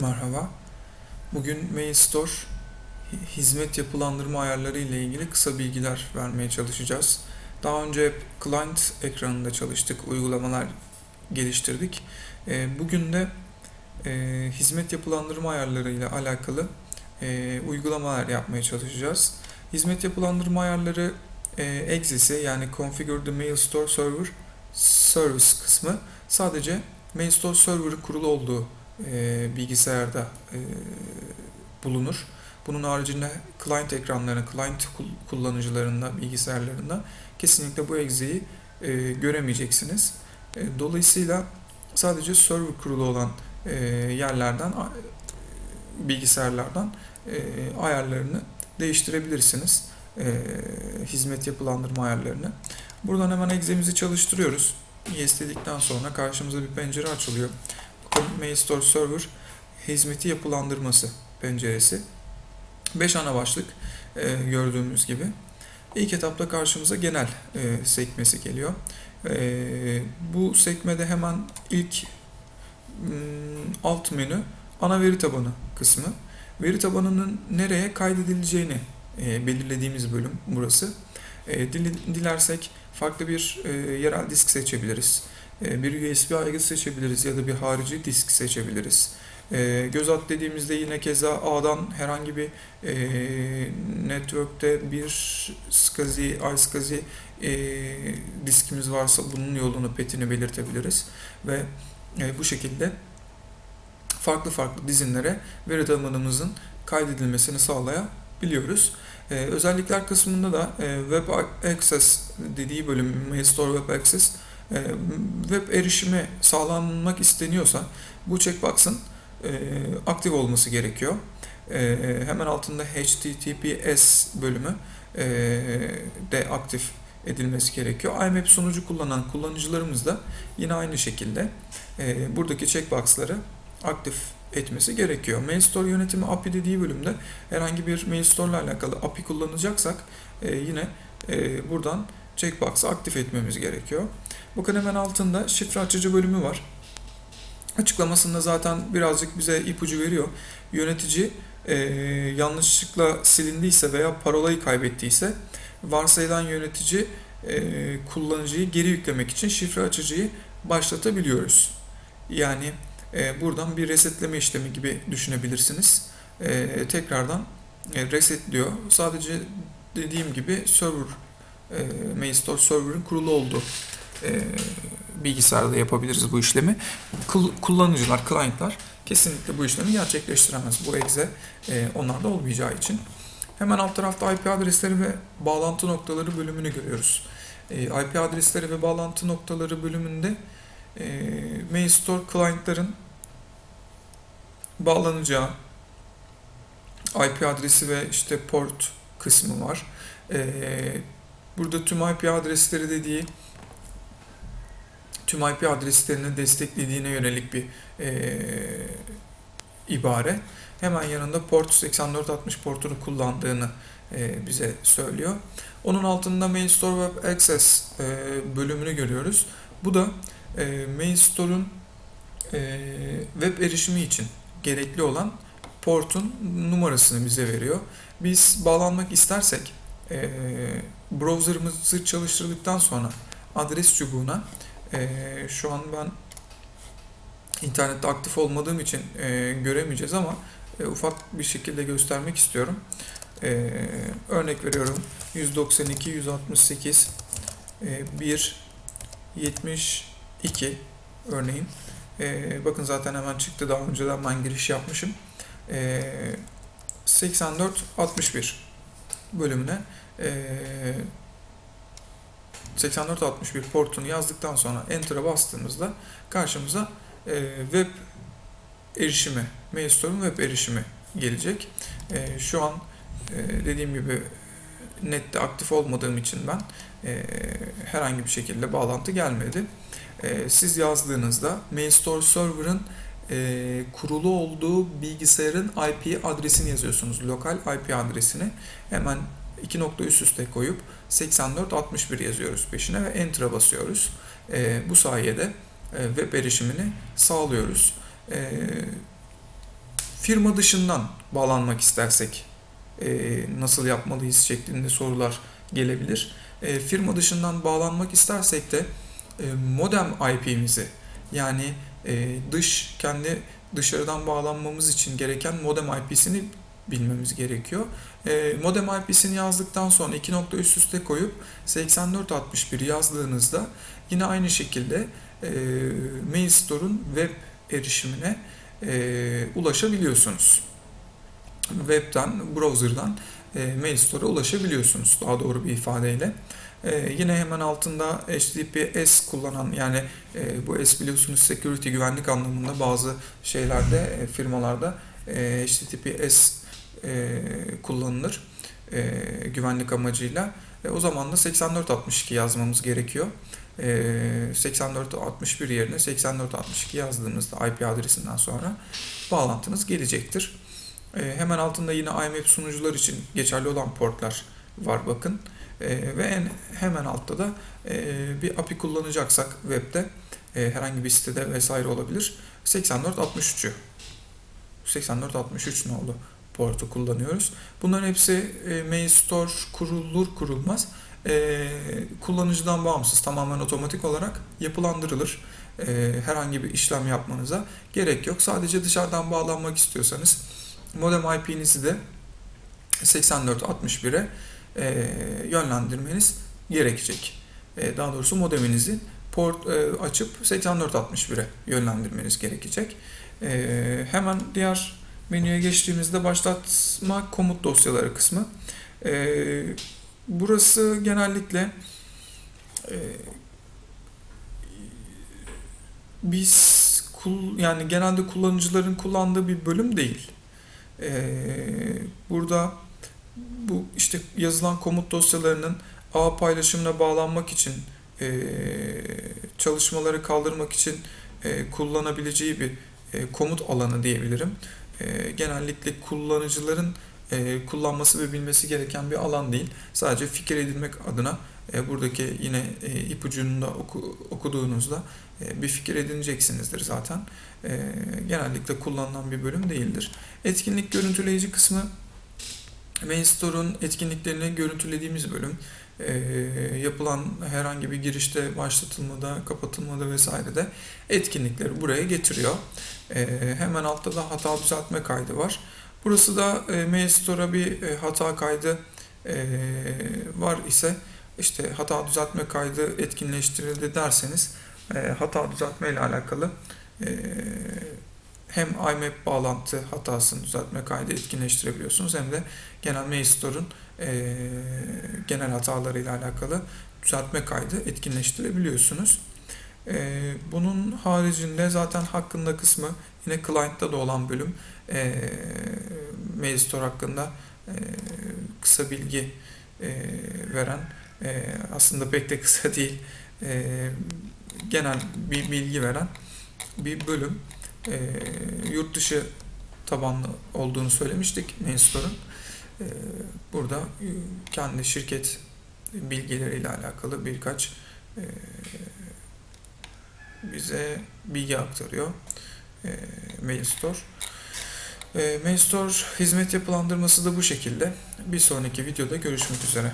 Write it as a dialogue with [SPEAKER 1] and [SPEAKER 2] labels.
[SPEAKER 1] Merhaba. Bugün Mail Store hizmet yapılandırma ayarları ile ilgili kısa bilgiler vermeye çalışacağız. Daha önce hep client ekranında çalıştık, uygulamalar geliştirdik. Bugün de hizmet yapılandırma ayarları ile alakalı uygulamalar yapmaya çalışacağız. Hizmet yapılandırma ayarları e, exe'si yani Configure the Mail Store Server Service kısmı sadece Mail Store Server'ın kurulu olduğu e, bilgisayarda e, bulunur. Bunun haricinde client ekranlarında, client kullanıcılarında, bilgisayarlarında kesinlikle bu exe'yi e, göremeyeceksiniz. E, dolayısıyla sadece server kurulu olan yerlerden, bilgisayarlardan ayarlarını değiştirebilirsiniz. Hizmet yapılandırma ayarlarını. Buradan hemen exe'mizi çalıştırıyoruz. Yes dedikten sonra karşımıza bir pencere açılıyor. Mail Store Server hizmeti yapılandırması penceresi. 5 ana başlık e, gördüğümüz gibi. İlk etapta karşımıza genel e, sekmesi geliyor. E, bu sekmede hemen ilk hmm, alt menü ana veri tabanı kısmı. Veri tabanının nereye kaydedileceğini e, belirlediğimiz bölüm burası. E, dilersek farklı bir e, yerel disk seçebiliriz. E, bir USB aygıt seçebiliriz ya da bir harici disk seçebiliriz. E, göz at dediğimizde yine keza A'dan herhangi bir e, network'te bir SCSI, iSCSI e, diskimiz varsa bunun yolunu, petini belirtebiliriz. Ve e, bu şekilde farklı farklı dizinlere veri tabanımızın kaydedilmesini sağlayabiliyoruz. Ee, özellikler kısmında da e, Web Access dediği bölüm, Mailstore Web Access web erişimi sağlanmak isteniyorsa bu checkbox'ın e, aktif olması gerekiyor. E, hemen altında HTTPS bölümü e, de aktif edilmesi gerekiyor. IMAP sunucu kullanan kullanıcılarımız da yine aynı şekilde e, buradaki checkbox'ları aktif etmesi gerekiyor. Mail Store yönetimi API dediği bölümde herhangi bir Mail Store ile alakalı API kullanacaksak e, yine e, buradan checkbox'ı aktif etmemiz gerekiyor. Bakın hemen altında şifre açıcı bölümü var. Açıklamasında zaten birazcık bize ipucu veriyor. Yönetici e, yanlışlıkla silindiyse veya parolayı kaybettiyse varsayılan yönetici e, kullanıcıyı geri yüklemek için şifre açıcıyı başlatabiliyoruz. Yani e, buradan bir resetleme işlemi gibi düşünebilirsiniz. E, tekrardan e, resetliyor. Sadece dediğim gibi server e, Mailstore server'ın kurulu olduğu e, bilgisayarda yapabiliriz bu işlemi. Kullanıcılar, client'lar kesinlikle bu işlemi gerçekleştiremez. Bu exe e, onlarda olmayacağı için. Hemen alt tarafta IP adresleri ve bağlantı noktaları bölümünü görüyoruz. E, IP adresleri ve bağlantı noktaları bölümünde e, mail store client'ların bağlanacağı IP adresi ve işte port kısmı var. E, burada tüm IP adresleri dediği tüm IP adreslerini desteklediğine yönelik bir e, ibare. Hemen yanında port 8460 portunu kullandığını e, bize söylüyor. Onun altında Main Store Web Access e, bölümünü görüyoruz. Bu da e, Main Store'un e, web erişimi için gerekli olan portun numarasını bize veriyor. Biz bağlanmak istersek e, browser'ımızı çalıştırdıktan sonra adres çubuğuna e, şu an ben internette aktif olmadığım için e, göremeyeceğiz ama e, ufak bir şekilde göstermek istiyorum. E, örnek veriyorum 192 168 e, 1 72 örneğin. E, bakın zaten hemen çıktı daha önceden ben giriş yapmışım. E, 84 61 bölümüne e, 8461 portunu yazdıktan sonra Enter'a bastığımızda karşımıza e, web erişimi, Mailstore'un web erişimi gelecek. E, şu an e, dediğim gibi nette aktif olmadığım için ben e, herhangi bir şekilde bağlantı gelmedi. E, siz yazdığınızda Mailstore Server'ın e, kurulu olduğu bilgisayarın IP adresini yazıyorsunuz. Lokal IP adresini. Hemen iki nokta üst üste koyup 8461 yazıyoruz peşine ve Enter'a basıyoruz. E, bu sayede e, web erişimini sağlıyoruz. E, firma dışından bağlanmak istersek e, nasıl yapmalıyız şeklinde sorular gelebilir. E, firma dışından bağlanmak istersek de e, modem IP'mizi yani e, dış kendi dışarıdan bağlanmamız için gereken modem IP'sini bilmemiz gerekiyor. E, modem IP'sini yazdıktan sonra iki nokta üst üste koyup 8461 yazdığınızda yine aynı şekilde e, Mail Store'un web erişimine e, ulaşabiliyorsunuz. Web'den, browser'dan e, Mail Store'a ulaşabiliyorsunuz daha doğru bir ifadeyle. E, yine hemen altında HTTPS kullanan yani e, bu S biliyorsunuz security güvenlik anlamında bazı şeylerde e, firmalarda e, HTTPS e, kullanılır e, güvenlik amacıyla. E, o zaman da 8462 yazmamız gerekiyor. E, 8461 yerine 8462 yazdığınızda IP adresinden sonra bağlantınız gelecektir. E, hemen altında yine IMAP sunucular için geçerli olan portlar var bakın. E, ve en hemen altta da e, bir API kullanacaksak webde e, herhangi bir sitede vesaire olabilir. 8463'ü 8463 nolu portu kullanıyoruz. Bunların hepsi e, Mail Store kurulur kurulmaz e, kullanıcıdan bağımsız tamamen otomatik olarak yapılandırılır. E, herhangi bir işlem yapmanıza gerek yok. Sadece dışarıdan bağlanmak istiyorsanız modem IP'nizi de 8461'e e, yönlendirmeniz gerekecek. E, daha doğrusu modeminizi port e, açıp 8461'e yönlendirmeniz gerekecek. E, hemen diğer menüye geçtiğimizde başlatma komut dosyaları kısmı. E, burası genellikle e, biz yani genelde kullanıcıların kullandığı bir bölüm değil. E, burada bu işte yazılan komut dosyalarının ağ paylaşımına bağlanmak için e, çalışmaları kaldırmak için e, kullanabileceği bir e, komut alanı diyebilirim. E, genellikle kullanıcıların e, kullanması ve bilmesi gereken bir alan değil. Sadece fikir edinmek adına e, buradaki yine e, ipucunu da oku, okuduğunuzda e, bir fikir edineceksinizdir zaten. E, genellikle kullanılan bir bölüm değildir. Etkinlik görüntüleyici kısmı Main Store'un etkinliklerini görüntülediğimiz bölüm. E, yapılan herhangi bir girişte, başlatılmada, kapatılmada vesaire de etkinlikleri buraya getiriyor. E, hemen altta da hata düzeltme kaydı var. Burası da e, Mail Store'a bir e, hata kaydı e, var ise işte hata düzeltme kaydı etkinleştirildi derseniz e, hata düzeltme ile alakalı e, hem IMAP bağlantı hatasını düzeltme kaydı etkinleştirebiliyorsunuz hem de genel Mail Store'un e, genel hatalarıyla alakalı düzeltme kaydı etkinleştirebiliyorsunuz. E, bunun haricinde zaten hakkında kısmı yine client'ta da olan bölüm e, Mail Store hakkında e, kısa bilgi e, veren e, aslında pek de kısa değil e, genel bir bilgi veren bir bölüm e, yurt dışı tabanlı olduğunu söylemiştik Mainstore'un. E, burada kendi şirket bilgileriyle alakalı birkaç e, bize bilgi aktarıyor e, Mailstore. E, Mailstore hizmet yapılandırması da bu şekilde. Bir sonraki videoda görüşmek üzere.